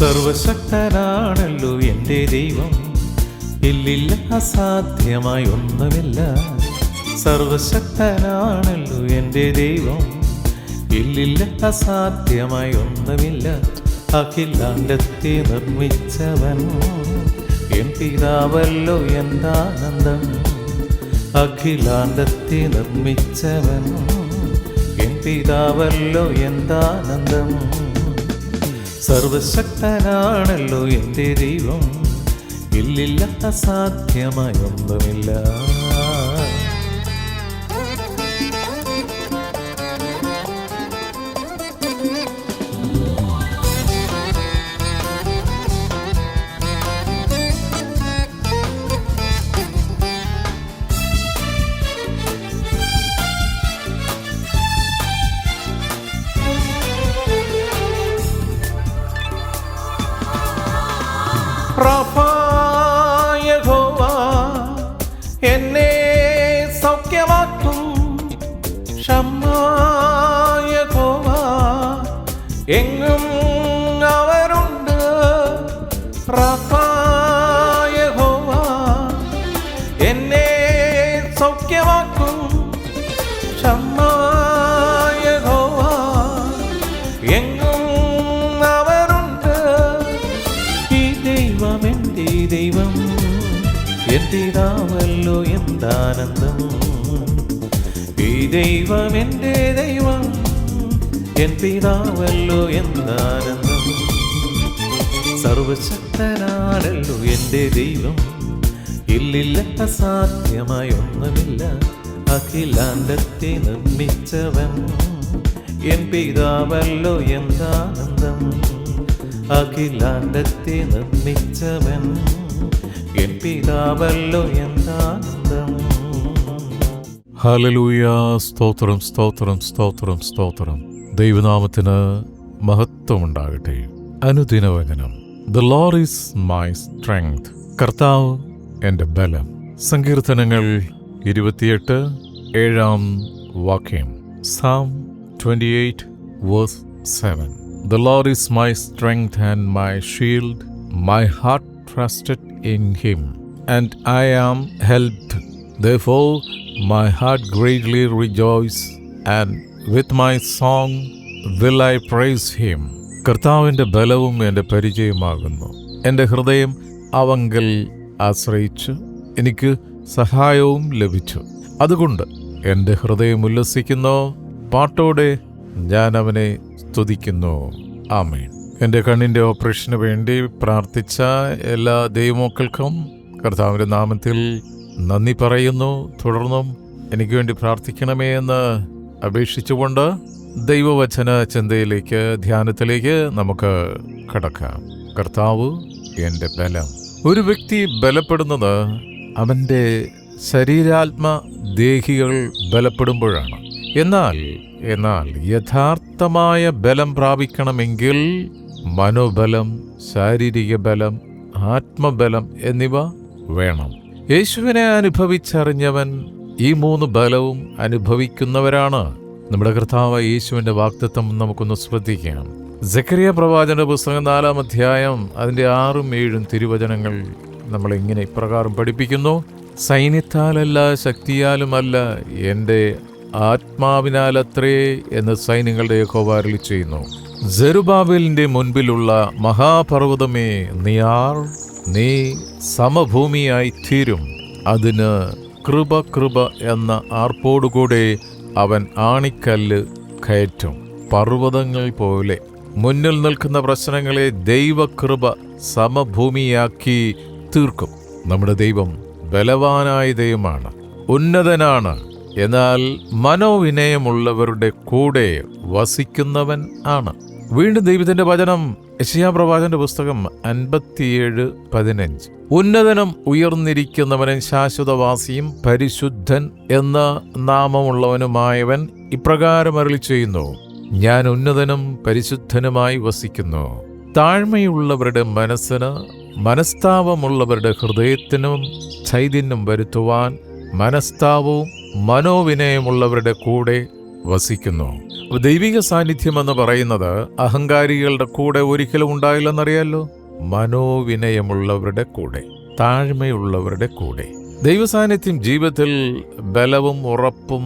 സർവശക്തനാണല്ലോ എന്റെ ദൈവം. ഇല്ലില്ല അസാധ്യമായി ഒന്നുമില്ല. സർവശക്തനാണല്ലോ എന്റെ ദൈവം. ഇല്ലില്ല അസാധ്യമായി ഒന്നുമില്ല. അഖിലാണ്ടത്തെ നിർമ്മിച്ചവൻ എൻ പിതാവല്ലോ എന്താനന്ദം. അഖിലാണ്ടത്തെ നിർമ്മിച്ചവൻ എൻ പിതാവല്ലോ എന്താനന്ദം. സർവശക്തനാണല്ലോ എന്റെ ദൈവം. ഇല്ലില്ല അസാധ്യമായി ദൈവം എന്റെ ദൈവം എൻ പിതാവല്ലോ എന്താനന്ദം സർവശക്തനാണല്ലോ എന്റെ ദൈവം ഇല്ലില്ല അസാധ്യമായി ഒന്നുമില്ല അഖിലാന്തത്തെ നിർമ്മിച്ചവൻ എൻ പിതാവല്ലോ എന്താനന്ദം അഖിലാന്തത്തെ നിർമ്മിച്ചവൻ എൻ പിതാവല്ലോ എന്താനന്ദം ഹലലൂയ സ്തോത്രം സ്തോത്രം സ്തോത്രം സ്തോത്രം. ദൈവനാമത്തിന് മഹത്വമുണ്ടാകട്ടെ. അനുദിനവചനം. The Lord is my strength കർത്താവ് എന്റെ ബലം. സങ്കീർത്തനങ്ങൾ ഇരുപത്തിയെട്ട് ഏഴാം വാക്യം. Psalm twenty eight verse seven the Lord is my strength and my shield my heart trusted in him and I am helped Therefore, my heart greatly rejoice, and with my song will I praise him. കർത്താവിന്റെ ബലവും എന്റെ പരിചയമാകുന്നു. എന്റെ ഹൃദയം അവങ്കൽ ആശ്രയിച്ചു എനിക്ക് സഹായവും ലഭിച്ചു. അതുകൊണ്ട് എന്റെ ഹൃദയം ഉല്ലസിക്കുന്നു പാട്ടോടെ ഞാൻ അവനെ സ്തുതിക്കുന്നു. ആമേൻ. എന്റെ കണ്ണിന്റെ ഓപ്പറേഷന് വേണ്ടി പ്രാർത്ഥിച്ച എല്ലാ ദൈവമക്കൾക്കും കർത്താവിന്റെ നാമത്തിൽ നന്ദി പറയുന്നു. തുടർന്നും എനിക്ക് വേണ്ടി പ്രാർത്ഥിക്കണമേ എന്ന് അപേക്ഷിച്ചുകൊണ്ട് ദൈവവചന ചിന്തയിലേക്ക് ധ്യാനത്തിലേക്ക് നമുക്ക് കടക്കാം. കർത്താവ് എന്റെ ബലം. ഒരു വ്യക്തി ബലപ്പെടുന്നത് അവന്റെ ശരീരാത്മ ദേഹികൾ ബലപ്പെടുമ്പോഴാണ്. എന്നാൽ എന്നാൽ യഥാർത്ഥമായ ബലം പ്രാപിക്കണമെങ്കിൽ മനോബലം ശാരീരിക ബലം ആത്മബലം എന്നിവ വേണം. യേശുവിനെ അനുഭവിച്ചറിഞ്ഞവൻ ഈ മൂന്ന് ബലവും അനുഭവിക്കുന്നവരാണ്. നമ്മുടെ കർത്താവ് യേശുവിന്റെ വാക്തത്വം നമുക്കൊന്ന് ശ്രദ്ധിക്കാം. ജക്കരിയ പ്രവാചന പുസ്തകം നാലാം അധ്യായം അതിന്റെ ആറും ഏഴും തിരുവചനങ്ങൾ നമ്മൾ ഇങ്ങനെ ഇപ്രകാരം പഠിപ്പിക്കുന്നു. സൈന്യത്താലല്ല ശക്തിയാലുമല്ല എന്റെ ആത്മാവിനാലത്രേ എന്ന് സൈന്യങ്ങളുടെ യഹോവാരളി ചെയ്യുന്നു. ജെറുബാബേലിന്റെ മുൻപിലുള്ള മഹാപർവതമേ നീയാർ നീ സമഭൂമിയായി തീരും അതിന് കൃപ കൃപ എന്ന ആർപ്പോടുകൂടെ അവൻ ആണിക്കല്ല് കയറ്റും. പർവതങ്ങൾ പോലെ മുന്നിൽ നിൽക്കുന്ന പ്രശ്നങ്ങളെ ദൈവകൃപ സമഭൂമിയാക്കി തീർക്കും. നമ്മുടെ ദൈവം ബലവാനായ ദൈവമാണ് ഉന്നതനാണ്. എന്നാൽ മനോവിനയമുള്ളവരുടെ കൂടെ വസിക്കുന്നവൻ ആണ്. വീണ്ടും ദൈവത്തിന്റെ വചനം യശയാ പ്രവാചന്റെ പുസ്തകം അൻപത്തിയേഴ് പതിനഞ്ച്. ഉന്നതനും ഉയർന്നിരിക്കുന്നവനും ശാശ്വതവാസിയും പരിശുദ്ധൻ എന്ന നാമമുള്ളവനുമായവൻ ഇപ്രകാരം അരളി ചെയ്യുന്നു. ഞാൻ ഉന്നതനും പരിശുദ്ധനുമായി വസിക്കുന്നു. താഴ്മയുള്ളവരുടെ മനസ്സിന് മനസ്താപമുള്ളവരുടെ ഹൃദയത്തിനും ചൈതന്യം വരുത്തുവാൻ മനസ്താവവും മനോവിനയമുള്ളവരുടെ കൂടെ വസിക്കുന്നു. ദൈവിക സാന്നിധ്യം എന്ന് പറയുന്നത് അഹങ്കാരികളുടെ കൂടെ ഒരിക്കലും ഉണ്ടായില്ലെന്നറിയാലോ? മനോവിനയമുള്ളവരുടെ കൂടെ താഴ്മയുള്ളവരുടെ കൂടെ. ദൈവസാന്നിധ്യം ജീവിതത്തിൽ ബലവും ഉറപ്പും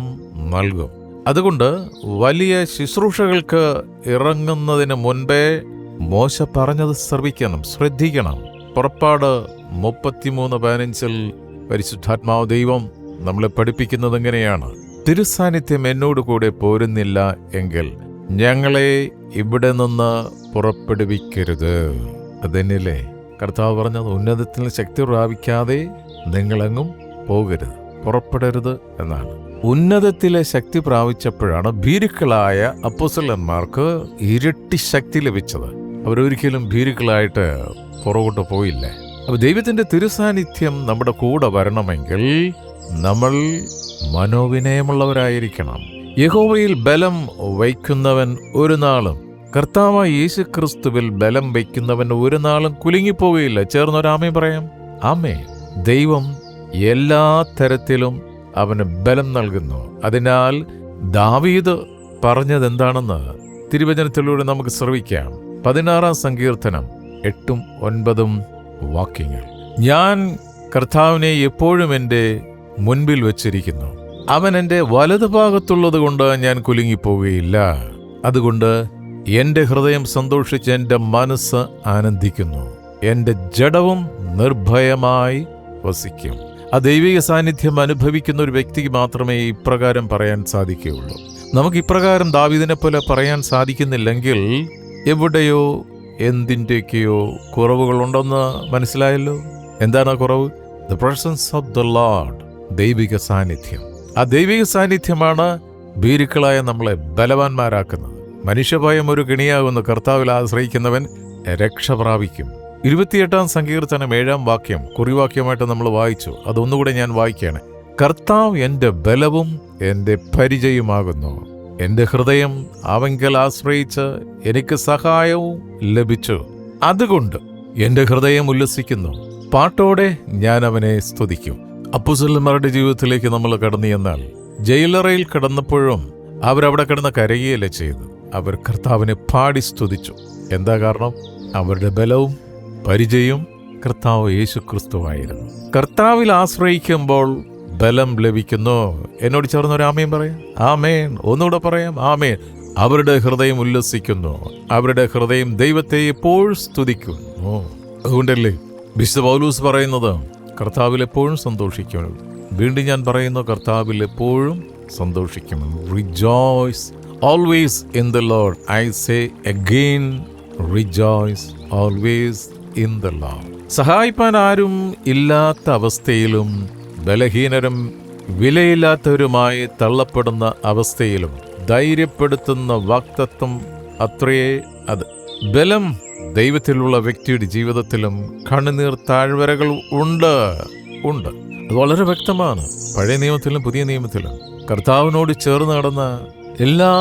നൽകും. അതുകൊണ്ട് വലിയ ശുശ്രൂഷകൾക്ക് ഇറങ്ങുന്നതിന് മുൻപേ മോശ പറഞ്ഞത് ശ്രവിക്കണം ശ്രദ്ധിക്കണം. പുറപ്പാട് മുപ്പത്തിമൂന്ന് പതിനഞ്ചിൽ പരിശുദ്ധാത്മാവ് ദൈവം നമ്മളെ പഠിപ്പിക്കുന്നത് എങ്ങനെയാണ് തിരുസാന്നിധ്യം എന്നോട് കൂടെ പോരുന്നില്ല എങ്കിൽ ഞങ്ങളെ ഇവിടെ നിന്ന് പുറപ്പെടുവിക്കരുത്. അതെന്നില്ലേ കർത്താവ് പറഞ്ഞത് ഉന്നതത്തിൽ ശക്തി പ്രാപിക്കാതെ നിങ്ങളെങ്ങും പോകരുത് പുറപ്പെടരുത് എന്നാണ്. ഉന്നതത്തിലെ ശക്തി പ്രാപിച്ചപ്പോഴാണ് ഭീരുക്കളായ അപ്പോസലന്മാർക്ക് ഇരട്ടി ശക്തി ലഭിച്ചത്. അവരൊരിക്കലും ഭീരുക്കളായിട്ട് പുറകോട്ട് പോയില്ലേ? അപ്പൊ ദൈവത്തിന്റെ തിരുസാന്നിധ്യം നമ്മുടെ കൂടെ വരണമെങ്കിൽ നമ്മൾ മനോവിനയമുള്ളവരായിരിക്കണം. യഹോവയിൽ ബലം വയ്ക്കുന്നവൻ ഒരു നാളും. കർത്താവ് യേശു ക്രിസ്തുവിൽ ബലം വയ്ക്കുന്നവൻ ഒരു നാളും കുലുങ്ങിപ്പോവുകയില്ല. ചേർന്നൊരാമേ പറയാം. ആമേ ദൈവം എല്ലാ തരത്തിലും അവന് ബലം നൽകുന്നു. അതിനാൽ ദാവീദ് പറഞ്ഞത് എന്താണെന്ന് തിരുവചനത്തിലൂടെ നമുക്ക് ശ്രവിക്കാം. പതിനാറാം സങ്കീർത്തനം എട്ടും ഒൻപതും വാക്യങ്ങൾ. ഞാൻ കർത്താവിനെ എപ്പോഴും എന്റെ മുൻപിൽ വച്ചിരിക്കുന്നു. അവൻ എന്റെ വലതുഭാഗത്തുള്ളത് കൊണ്ട് ഞാൻ കുലുങ്ങിപ്പോവുകയില്ല. അതുകൊണ്ട് എന്റെ ഹൃദയം സന്തോഷിച്ച് എന്റെ മനസ്സ് ആനന്ദിക്കുന്നു. എന്റെ ജഡവും നിർഭയമായി വസിക്കും. ആ ദൈവിക സാന്നിധ്യം അനുഭവിക്കുന്ന ഒരു വ്യക്തിക്ക് മാത്രമേ ഇപ്രകാരം പറയാൻ സാധിക്കുകയുള്ളൂ. നമുക്ക് ഇപ്രകാരം ദാവിദിനെ പോലെ പറയാൻ സാധിക്കുന്നില്ലെങ്കിൽ എവിടെയോ എന്തിന്റെയൊക്കെയോ കുറവുകളുണ്ടെന്ന് മനസ്സിലായല്ലോ. എന്താണ് ആ കുറവ്? The presence of the Lord ദൈവിക സാന്നിധ്യം. ആ ദൈവിക സാന്നിധ്യമാണ് ഭീരുക്കളായ നമ്മളെ ബലവാന്മാരാക്കുന്നത്. മനുഷ്യഭയം ഒരു ഗണിയാകുന്ന. കർത്താവിൽ ആശ്രയിക്കുന്നവൻ രക്ഷ പ്രാപിക്കും. ഇരുപത്തിയെട്ടാം സങ്കീർത്തനം ഏഴാം വാക്യം കുറിവാക്യമായിട്ട് നമ്മൾ വായിച്ചു. അതൊന്നുകൂടെ ഞാൻ വായിക്കുകയാണ് കർത്താവ് എന്റെ ബലവും എന്റെ പരിചയമാകുന്നു എന്റെ ഹൃദയം അവങ്കൽ ആശ്രയിച്ച് എനിക്ക് സഹായവും ലഭിച്ചു. അതുകൊണ്ട് എന്റെ ഹൃദയം ഉല്ലസിക്കുന്നു. പാട്ടോടെ ഞാൻ അവനെ സ്തുതിക്കും. അപ്പുസല്ലന്മാരുടെ ജീവിതത്തിലേക്ക് നമ്മൾ കടന്നു ചെന്നാൽ ജയിലറയിൽ കിടന്നപ്പോഴും അവരവിടെ കിടന്ന് കരയുകയല്ലേ ചെയ്തു അവർ കർത്താവിനെ പാടി സ്തുതിച്ചു. എന്താ കാരണം? അവരുടെ ബലവും പരിചയവും കർത്താവ് യേശു ക്രിസ്തുവായിരുന്നു കർത്താവിൽ ആശ്രയിക്കുമ്പോൾ ബലം ലഭിക്കുന്നു. എന്നോട് ചേർന്ന് ഒരു ആമയും പറയാം. ആമേൻ. ഒന്നുകൂടെ പറയാം. ആമേൻ. അവരുടെ ഹൃദയം ഉല്ലസിക്കുന്നു. അവരുടെ ഹൃദയം ദൈവത്തെ എപ്പോഴും സ്തുതിക്കുന്നു. അതുകൊണ്ടല്ലേ വിശുദ്ധ പൗലൂസ് പറയുന്നത്? കർത്താവിൽ എപ്പോഴും സന്തോഷിക്കണം വീണ്ടും ഞാൻ പറയുന്നു കർത്താവിൽ എപ്പോഴും സന്തോഷിക്കണം rejoice always in the Lord I say again rejoice always in the Lord സഹായിപ്പാൻ ആരും ഇല്ലാത്ത അവസ്ഥയിലും ബലഹീനരും വിലയില്ലാത്തവരുമായി തള്ളപ്പെടുന്ന അവസ്ഥയിലും ധൈര്യപ്പെടുത്തുന്ന വാക്തത്വം അത്രയേ അത്. ബലം ദൈവത്തിലുള്ള വ്യക്തിയുടെ ജീവിതത്തിലും കണ്ണുനീർ താഴ്വരകൾ ഉണ്ട് ഉണ്ട്. അത് വളരെ വ്യക്തമാണ്. പഴയ നിയമത്തിലും പുതിയ നിയമത്തിലും കർത്താവിനോട് ചേർന്ന് നടന്ന എല്ലാ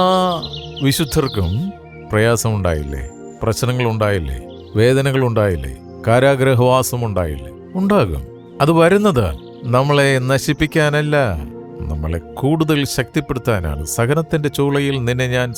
വിശുദ്ധർക്കും പ്രയാസമുണ്ടായില്ലേ? പ്രശ്നങ്ങളുണ്ടായില്ലേ? വേദനകളുണ്ടായില്ലേ? കാരാഗ്രഹവാസം ഉണ്ടായില്ലേ ഉണ്ടാകും. അത് വരുന്നത് നമ്മളെ നശിപ്പിക്കാനല്ല നമ്മളെ കൂടുതൽ ശക്തിപ്പെടുത്താനാണ്. സഹനത്തിന്റെ ചൂളയിൽ നിന്നെ ഞാൻ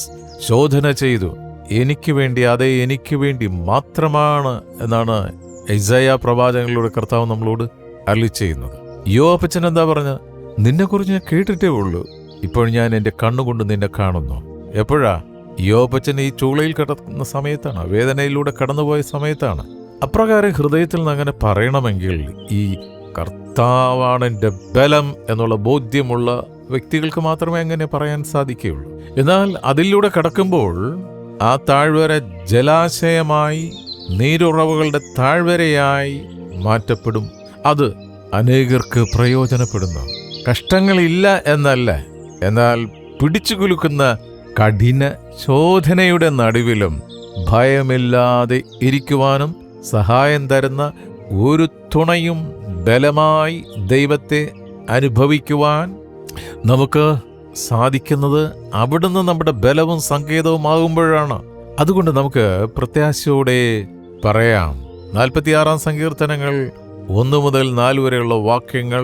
ശോധന ചെയ്തു. എനിക്ക് വേണ്ടി അതേ എനിക്ക് വേണ്ടി മാത്രമാണ് എന്നാണ് ഇസയ പ്രവാചകങ്ങളുടെ കർത്താവ് നമ്മളോട് അരളി ചെയ്യുന്നത്. യോ അപ്പച്ചൻ എന്താ പറഞ്ഞ? നിന്നെക്കുറിച്ച് ഞാൻ കേട്ടിട്ടേ ഉള്ളൂ. ഇപ്പോൾ ഞാൻ എന്റെ കണ്ണുകൊണ്ട് നിന്നെ കാണുന്നു. എപ്പോഴാ? യോപ്പച്ചൻ ഈ ചൂളയിൽ കിടക്കുന്ന സമയത്താണ് വേദനയിലൂടെ കടന്നുപോയ സമയത്താണ്. അപ്രകാരം ഹൃദയത്തിൽ നിന്ന് അങ്ങനെ പറയണമെങ്കിൽ ഈ കർത്താവാണ് എന്റെ ബലം എന്നുള്ള ബോധ്യമുള്ള വ്യക്തികൾക്ക് മാത്രമേ അങ്ങനെ പറയാൻ സാധിക്കുകയുള്ളൂ. എന്നാൽ അതിലൂടെ കടക്കുമ്പോൾ ആ താഴ്വര ജലാശയമായി നീരുറവുകളുടെ താഴ്വരയായി മാറ്റപ്പെടും. അത് അനേകർക്ക് പ്രയോജനപ്പെടുന്നു. കഷ്ടങ്ങളില്ല എന്നല്ല എന്നാൽ പിടിച്ചു കുലുക്കുന്ന കഠിന ശോധനയുടെ നടുവിലും ഭയമില്ലാതെ ഇരിക്കുവാനും സഹായം തരുന്ന ഒരു തുണയും ബലമായി ദൈവത്തെ അനുഭവിക്കുവാൻ നമുക്ക് സാധിക്കുന്നത് അവിടുന്ന് നമ്മുടെ ബലവും സങ്കേതവുമാകുമ്പോഴാണ്. അതുകൊണ്ട് നമുക്ക് പ്രത്യാശയോടെ പറയാം. നാൽപ്പത്തിയാറാം സങ്കീർത്തനങ്ങൾ ഒന്നു മുതൽ നാല് വരെയുള്ള വാക്യങ്ങൾ.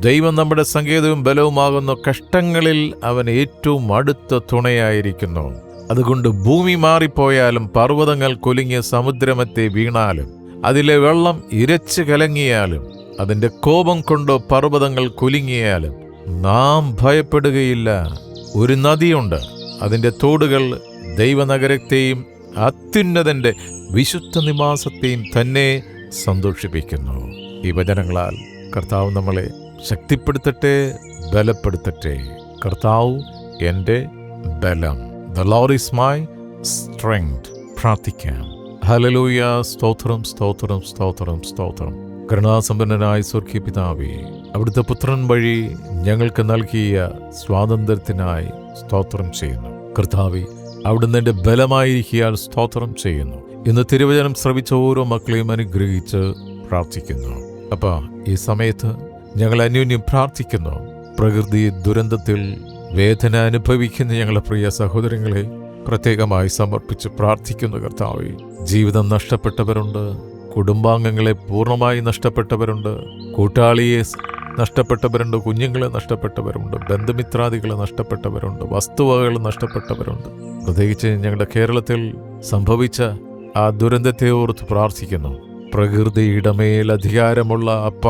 ദൈവം നമ്മുടെ സങ്കേതവും ബലവുമാകുന്ന കഷ്ടങ്ങളിൽ അവൻ ഏറ്റവും അടുത്ത തുണയായിരിക്കുന്നു. അതുകൊണ്ട് ഭൂമി മാറിപ്പോയാലും പർവതങ്ങൾ കൊലുങ്ങിയ സമുദ്രമത്തെ വീണാലും അതിലെ വെള്ളം ഇരച്ചു കലങ്ങിയാലും അതിന്റെ കോപം കൊണ്ടോ പർവതങ്ങൾ കുലുങ്ങിയാലും നാം ഭയപ്പെടുകയില്ല. ഒരു നദിയുണ്ട്. അതിന്റെ തോടുകൾ ദൈവനഗരത്തെയും അത്യുന്നതന്റെ വിശുദ്ധ നിവാസത്തെയും തന്നെ സന്തോഷിപ്പിക്കുന്നു. ഈ വചനങ്ങളാൽ കർത്താവ് നമ്മളെ ശക്തിപ്പെടുത്തട്ടെ ബലപ്പെടുത്തട്ടെ. കർത്താവ് എന്റെ ബലം. The Lord is my strength പ്രാർത്ഥിക്കാം. ഹലലൂയ സ്തോത്രം സ്തോത്രം സ്തോത്രം സ്തോത്രം. കരുണാസമ്പന്നനായ സ്വർഗീയ പിതാവേ അവിടുത്തെ പുത്രൻ വഴി ഞങ്ങൾക്ക് നൽകിയ സ്വാതന്ത്ര്യത്തിനായി സ്തോത്രം ചെയ്യുന്നു. കർത്താവെ അവിടുന്ന് എന്റെ ബലമായിരിക്കിയാൽ സ്തോത്രം ചെയ്യുന്നു. ഇന്ന് തിരുവചനം ശ്രവിച്ച ഓരോ മക്കളെയും അനുഗ്രഹിച്ച് പ്രാർത്ഥിക്കുന്നു. അപ്പ ഈ സമയത്ത് ഞങ്ങൾ അന്യോന്യം പ്രാർത്ഥിക്കുന്നു. പ്രകൃതി ദുരന്തത്തിൽ വേദന അനുഭവിക്കുന്ന ഞങ്ങളുടെ പ്രിയ സഹോദരങ്ങളെ പ്രത്യേകമായി സമർപ്പിച്ച് പ്രാർത്ഥിക്കുന്നു കർത്താവെ. ജീവിതം നഷ്ടപ്പെട്ടവരുണ്ട്. കുടുംബാംഗങ്ങളെ പൂർണമായി നഷ്ടപ്പെട്ടവരുണ്ട് കൂട്ടാളിയെ നഷ്ടപ്പെട്ടവരുണ്ട് കുഞ്ഞുങ്ങളെ നഷ്ടപ്പെട്ടവരുണ്ട് ബന്ധുമിത്രാദികളെ നഷ്ടപ്പെട്ടവരുണ്ട് വസ്തുവകകൾ നഷ്ടപ്പെട്ടവരുണ്ട്. പ്രത്യേകിച്ച് ഞങ്ങളുടെ കേരളത്തിൽ സംഭവിച്ച ആ ദുരന്തത്തെ ഓർത്ത് പ്രാർത്ഥിക്കുന്നു. പ്രകൃതിയുടെ മേൽ അധികാരമുള്ള അപ്പ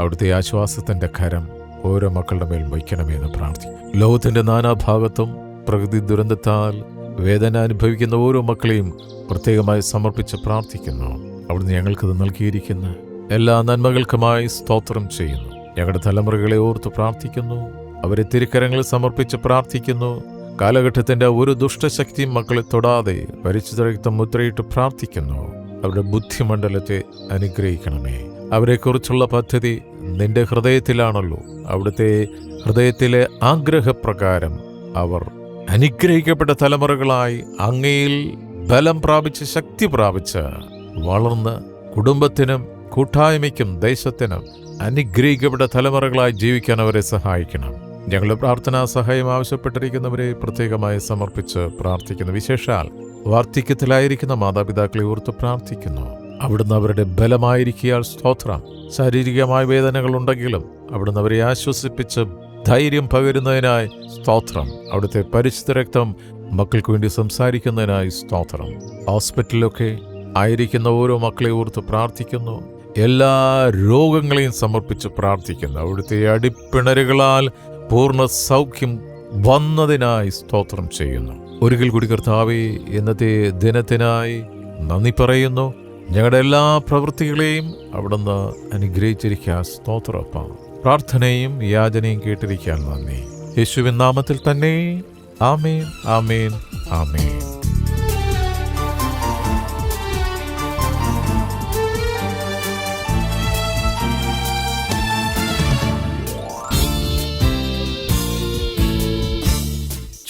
അവിടുത്തെ ആശ്വാസത്തിന്റെ കരം ഓരോ മക്കളുടെ മേൽ വയ്ക്കണമെന്ന് പ്രാർത്ഥിക്കും ലോകത്തിന്റെ നാനാഭാഗത്തും പ്രകൃതി ദുരന്തത്താൽ വേദന അനുഭവിക്കുന്ന ഓരോ മക്കളെയും പ്രത്യേകമായി സമർപ്പിച്ച് പ്രാർത്ഥിക്കുന്നു. അവിടുന്ന് ഞങ്ങൾക്ക് നൽകിയിരിക്കുന്ന. എല്ലാ നന്മകൾക്കുമായി സ്തോത്രം ചെയ്യുന്നു. ഞങ്ങളുടെ തലമുറകളെ ഓർത്ത് പ്രാർത്ഥിക്കുന്നു. അവരെ തിരുക്കരങ്ങളിൽ സമർപ്പിച്ച് പ്രാർത്ഥിക്കുന്നു. കാലഘട്ടത്തിന്റെ ഒരു ദുഷ്ടശക്തി മക്കളെ തൊടാതെ പരിശുദ്ധരക്തം രക്തം മുദ്രയിട്ട് പ്രാർത്ഥിക്കുന്നു. അവരുടെ ബുദ്ധിമണ്ഡലത്തെ അനുഗ്രഹിക്കണമേ. അവരെക്കുറിച്ചുള്ള പദ്ധതി നിന്റെ ഹൃദയത്തിലാണല്ലോ. അവിടുത്തെ ഹൃദയത്തിലെ ആഗ്രഹപ്രകാരം അവർ അനുഗ്രഹിക്കപ്പെട്ട തലമുറകളായി അങ്ങയിൽ ബലം പ്രാപിച്ച് ശക്തി പ്രാപിച്ച് വളർന്ന് കുടുംബത്തിനും കൂട്ടായ്മയ്ക്കും ദേശത്തിനും അനുഗ്രഹിക്കപ്പെട്ട തലമുറകളായി ജീവിക്കാൻ അവരെ സഹായിക്കണം. ഞങ്ങളുടെ പ്രാർത്ഥനാ സഹായം ആവശ്യപ്പെട്ടിരിക്കുന്നവരെ പ്രത്യേകമായി സമർപ്പിച്ച് പ്രാർത്ഥിക്കുന്നു. വിശേഷാൽ വാർദ്ധക്യത്തിലായിരിക്കുന്ന മാതാപിതാക്കളെ ഓർത്ത് പ്രാർത്ഥിക്കുന്നു. അവിടുന്ന് അവരുടെ ബലമായിരിക്കിയാൽ സ്തോത്രം. ശാരീരികമായ വേദനകൾ ഉണ്ടെങ്കിലും അവിടുന്ന് അവരെ ആശ്വസിപ്പിച്ച് ധൈര്യം പകരുന്നതിനായി സ്തോത്രം. അവിടുത്തെ പരിശുദ്ധ രക്തം മക്കൾക്ക് വേണ്ടി സംസാരിക്കുന്നതിനായി സ്തോത്രം. ഹോസ്പിറ്റലിലൊക്കെ ആയിരിക്കുന്ന ഓരോ മക്കളെ ഓർത്ത് പ്രാർത്ഥിക്കുന്നു. എല്ലാ രോഗങ്ങളെയും സമർപ്പിച്ച് പ്രാർത്ഥിക്കുന്നു. അവിടുത്തെ അടിപ്പിണരുകളാൽ പൂർണ സൗഖ്യം വന്നതിനായി സ്തോത്രം ചെയ്യുന്നു. ഒരിക്കൽ കൂടി കർത്താവെ ഇന്നത്തെ ദിനത്തിനായി നന്ദി പറയുന്നു. ഞങ്ങളുടെ എല്ലാ പ്രവൃത്തികളെയും അവിടുന്ന് അനുഗ്രഹിച്ചിരിക്കുക സ്തോത്രപ്പ പ്രാർത്ഥനയും യാചനയും കേട്ടിരിക്കാൻ നന്ദി. യേശുവിൻ നാമത്തിൽ തന്നെ. ആമേൻ ആമേൻ ആമേൻ.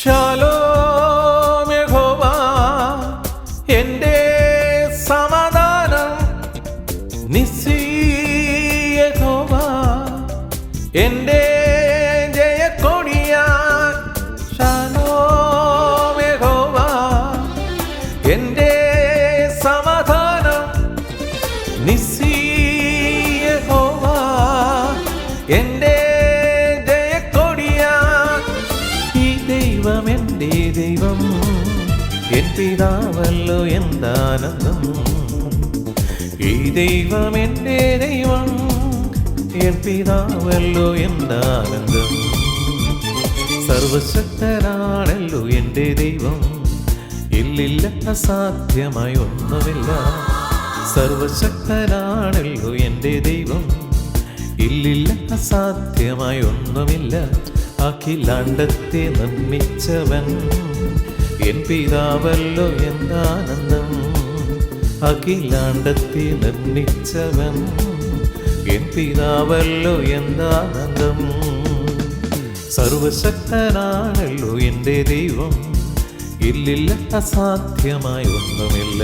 Çala പിതാവല്ലോ എന്താനന്ദം ഈ ദൈവം എന്റെ ദൈവം എൻ പിതാവല്ലോ എന്താനന്ദം സർവശക്തനാണല്ലോ എന്റെ ദൈവം ഇല്ലില്ല അസാധ്യമായി ഒന്നുമില്ല. സർവശക്തനാണല്ലോ എന്റെ ദൈവം ഇല്ലില്ല അസാധ്യമായി ഒന്നുമില്ല. അഖിലാണ്ടത്തെ നിർമ്മിച്ചവൻ എൻ പിതാവല്ലോ എന്താനന്ദം? അഖിലാണ്ടത്തെ നിർമ്മിച്ചവൻ. എൻ പിതാവല്ലോ എന്താനന്ദം? സർവശക്തനാണല്ലോ എന്റെ ദൈവം. ഇല്ലില്ല അസാധ്യമായി ഒന്നുമില്ല.